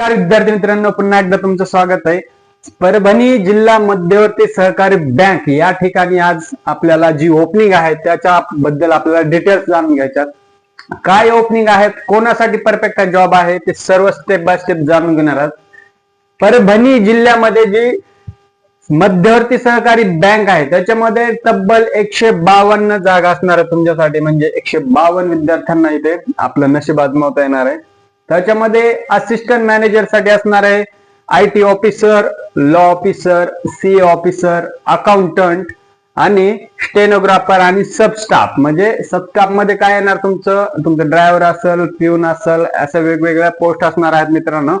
नमस्कार विद्यार्थी मित्रांनो पुन्हा एकदा तुमचं स्वागत आहे. परभणी जिल्हा मध्यवर्ती सहकारी बँक या ठिकाणी आज आपल्याला जी ओपनिंग आहे त्याच्या बद्दल आपल्याला डिटेल्स जाणून घ्यायच्यात. काय ओपनिंग आहेत कोणासाठी परफेक्ट जॉब आहे ते सर्व स्टेप बाय स्टेप जाणून घेणार आहात. परभणी जिल्ह्यामध्ये जी मध्यवर्ती सहकारी बँक आहे त्याच्यामध्ये तब्बल एकशे बावन्न जागा असणार आहे तुमच्यासाठी. म्हणजे एकशे बावन्न विद्यार्थ्यांना इथे आपलं नशीब आजमावता येणार आहे. त्याच्यामध्ये असिस्टंट मॅनेजरसाठी असणार आहे I T officer law officer C officer accountant आणि स्टेनोग्राफर आणि सबस्टाफ म्हणजे सबस्टाफमध्ये काय येणार तुमचं? तुमचं ड्रायव्हर असेल पिऊन असेल असं वेगवेगळ्या पोस्ट असणार आहेत मित्रांनो.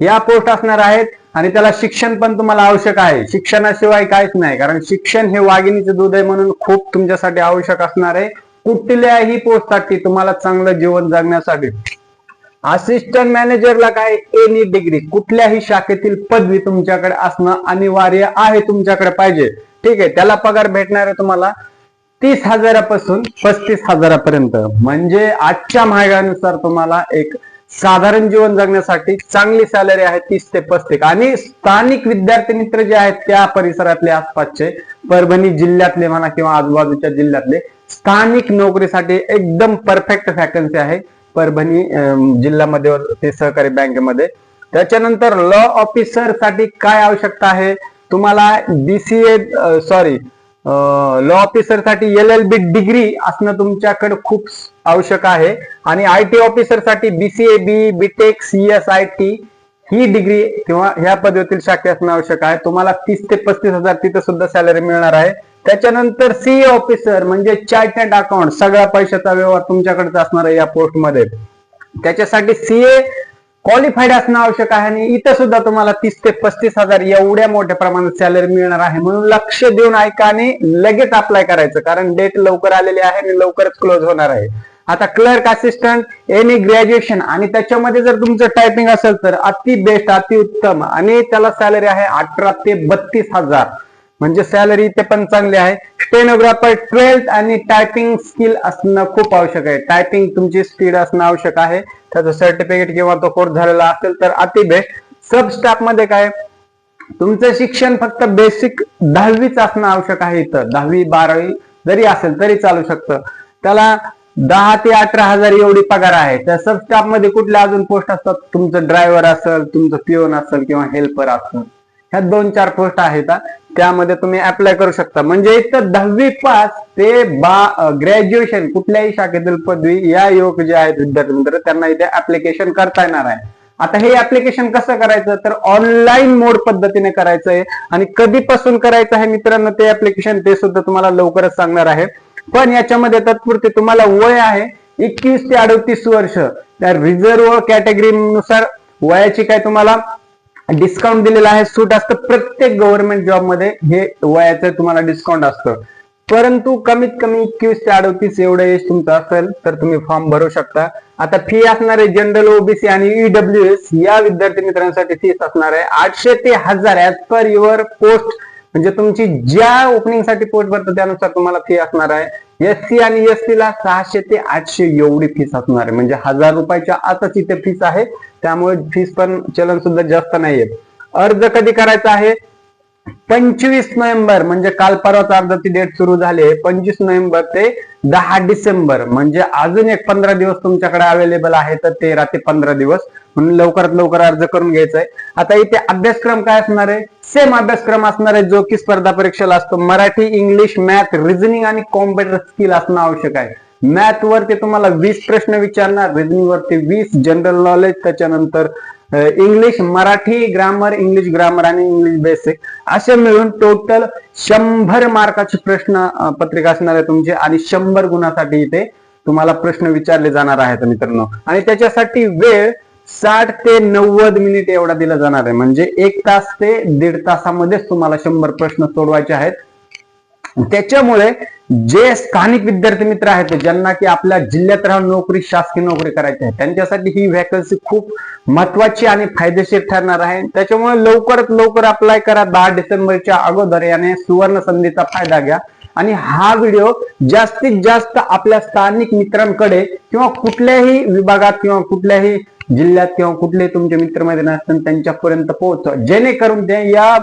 या पोस्ट असणार आहेत आणि त्याला शिक्षण पण तुम्हाला आवश्यक आहे. शिक्षणाशिवाय काहीच नाही कारण शिक्षण हे वाघिणीचं दूध आहे म्हणून खूप तुमच्यासाठी आवश्यक असणार आहे. कुठल्याही पोस्टसाठी तुम्हाला चांगलं जीवन जगण्यासाठी. असिस्टंट मॅनेजरला काय? एनी डिग्री कुठल्याही शाखेतील पदवी तुमच्याकडे असणं अनिवार्य आहे तुमच्याकडे पाहिजे. ठीक आहे त्याला पगार भेटणार आहे तुम्हाला तीस हजारापासून पस्तीस हजारापर्यंत. म्हणजे आजच्या महागानुसार तुम्हाला एक साधारण जीवन जगण्यासाठी चांगली सॅलरी आहे तीस ते पस्तीस. आणि स्थानिक विद्यार्थी मित्र जे आहेत त्या परिसरातले आसपासचे परभणी जिल्ह्यातले म्हणा किंवा आजूबाजूच्या जिल्ह्यातले स्थानिक नोकरीसाठी एकदम परफेक्ट व्हॅकन्सी आहे. परभणी जिल्हा मध्यवर्ती सहकारी बँकेमध्ये त्याच्यानंतर लॉ ऑफिसरसाठी काय आवश्यकता आहे? तुम्हाला बीसीए सॉरी लॉ ऑफिसरसाठी एल एल बी डिग्री असणं तुमच्याकडे खूप आवश्यक आहे. आणि I T ऑफिसरसाठी BCA B B Tech C S I T he degree किंवा ह्या पदवीतील शाखे असणं आवश्यक आहे. तुम्हाला तीस ते पस्तीस हजार तिथे सुद्धा सॅलरी मिळणार आहे. त्याच्यानंतर सीए ऑफिसर म्हणजे चार्टर्ड अकाउंट सगळा पैशाचा व्यवहार तुमच्याकडेच असणार आहे या पोस्टमध्ये त्याच्यासाठी सीए क्वालिफाईड असणं आवश्यक आहे आणि इथं सुद्धा तुम्हाला तीस ते पस्तीस हजार एवढ्या मोठ्या प्रमाणात सॅलरी मिळणार आहे. म्हणून लक्ष देऊन ऐका आणि लगेच अप्लाय करायचं कारण डेट लवकर आलेली आहे आणि लवकरच क्लोज होणार आहे. आता क्लर्क असिस्टंट एनी ग्रॅज्युएशन आणि त्याच्यामध्ये जर तुमचं टायपिंग असेल तर अति बेस्ट अति उत्तम आणि त्याला सॅलरी आहे अठरा ते बत्तीस हजार. म्हणजे सॅलरी ते पण चांगली आहे. स्टेनोग्राफर ट्वेल्थ आणि टायपिंग स्किल असणं खूप आवश्यक आहे. टायपिंग तुमची स्पीड असणं आवश्यक आहे. त्याचं सर्टिफिकेट किंवा तो कोर्स झालेला असेल तर अति बेस्ट सब स्टाफमध्ये काय? तुमचं शिक्षण फक्त बेसिक दहावीच असणं आवश्यक आहे इथं. दहावी बारावी जरी असेल तरी चालू शकतं. त्याला दहा ते अठरा हजार एवढी पगार आहे. त्या सब स्टाफमध्ये कुठल्या अजून पोस्ट असतात? तुमचं ड्रायव्हर असेल तुमचं पिओन असेल किंवा हेल्पर असेल. ह्या दोन चार पोस्ट आहेत त्यामध्ये तुम्ही अप्लाय करू शकता. म्हणजे इथं दहावी पास ते बा ग्रॅज्युएशन कुठल्याही शाखेतील पदवी या युवक जे आहेत विद्यार्थी मित्र त्यांना इथे ऍप्लिकेशन करता येणार आहे. आता हे ऍप्लिकेशन कसं करायचं? तर ऑनलाईन मोड पद्धतीने करायचं आहे. आणि कधीपासून करायचं आहे मित्रांनो ते ऍप्लिकेशन ते सुद्धा तुम्हाला लवकरच सांगणार आहे. पण याच्यामध्ये तत्पुरते तुम्हाला वय आहे एकवीस ते अडतीस वर्ष. त्या रिझर्व कॅटेगरीनुसार वयाची काय तुम्हाला? डिस्काउंट दिलेला आहे. सूट असतं प्रत्येक गव्हर्नमेंट जॉबमध्ये. हे वयाचं तुम्हाला डिस्काउंट असतं. परंतु कमीत कमी एकवीस ते अडतीस एवढं एज तुमचं असेल तर तुम्ही फॉर्म भरू शकता. आता फी असणारे जनरल ओबीसी आणि ईडब्ल्यू एस या विद्यार्थी मित्रांसाठी फीस असणार आहे. आठशे ते हजार ऍज पर युअर पोस्ट म्हणजे तुमची ज्या ओपनिंगसाठी पोस्ट भरतो त्यानुसार तुम्हाला फी असणार आहे. एससी आणि एसटी ला सहाशे ते आठशे एवढी फीस असणार आहे. म्हणजे हजार रुपयाच्या आताच इथे फीस आहे. त्यामुळे फीस पण चलन सुद्धा जास्त नाहीये अर्ज कधी करायचा आहे? पंचवीस नोव्हेंबर म्हणजे काल परवाच अर्जाची डेट सुरू झाली आहे. पंचवीस नोव्हेंबर ते दहा डिसेंबर म्हणजे अजून एक पंधरा दिवस तुमच्याकडे अवेलेबल आहे तर तेरा ते पंधरा दिवस. म्हणून लवकरात लवकर अर्ज करून घ्यायचा आहे आता इथे अभ्यासक्रम काय असणार आहे? सेम अभ्यासक्रम असणार आहे जो की स्पर्धा परीक्षेला असतो. मराठी इंग्लिश मॅथ रिझनिंग आणि कॉम्प्युटर स्किल असणं आवश्यक आहे. मॅथ वरती तुम्हाला वीस प्रश्न विचारणार. रिझनिंग वरती वीस जनरल नॉलेज त्याच्यानंतर English Marathi grammar English grammar आणि इंग्लिश बेसिक असे मिळून टोटल शंभर मार्काची प्रश्न पत्रिका असणार आहे तुमची आणि शंभर गुणासाठी इथे तुम्हाला प्रश्न विचारले जाणार आहेत मित्रांनो. आणि त्याच्यासाठी वेळ साठ ते नव्वद मिनिट एवढा दिला जाणार आहे. म्हणजे एक तास ते दीड तासामध्येच तुम्हाला शंभर प्रश्न सोडवायचे आहेत. त्याच्यामुळे जे स्थानिक विद्यार्थी मित्र आहेत ज्यांना की आपल्या जिल्ह्यात राहून नोकरी शासकीय नोकरी करायची आहे त्यांच्यासाठी ही व्हॅकन्सी खूप महत्वाची आणि फायदेशीर ठरणार आहे. त्याच्यामुळे लवकरात लवकर अप्लाय करा. दहा डिसेंबरच्या अगोदर याने सुवर्ण संधीचा फायदा घ्या. आणि हा व्हिडिओ जास्तीत जास्त आपल्या स्थानिक मित्रांकडे किंवा कुठल्याही विभागात किंवा कुठल्याही जिल्ह्यात किंवा कुठले तुमचे मित्रमैत्रिणी असतात त्यांच्यापर्यंत पोहोचवा. जेणेकरून ते या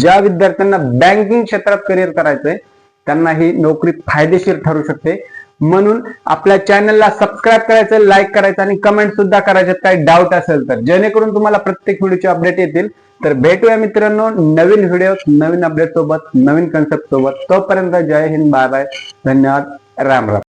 ज्या विद्यार्थ्यांना बँकिंग क्षेत्रात करिअर करायचंय त्यांना ही नोकरी फायदेशीर ठरू शकते. म्हणून आपल्या चॅनलला सबस्क्राईब करायचं लाईक करायचं आणि कमेंट सुद्धा करायचे. काही डाऊट असेल तर. जेणेकरून तुम्हाला प्रत्येक व्हिडिओचे अपडेट येतील. तर भेटूया मित्रांनो नवीन व्हिडिओ नवीन अपडेट सोबत नवीन कन्सेप्ट सोबत. तोपर्यंत जय हिंद बाय बाय धन्यवाद. राम राम.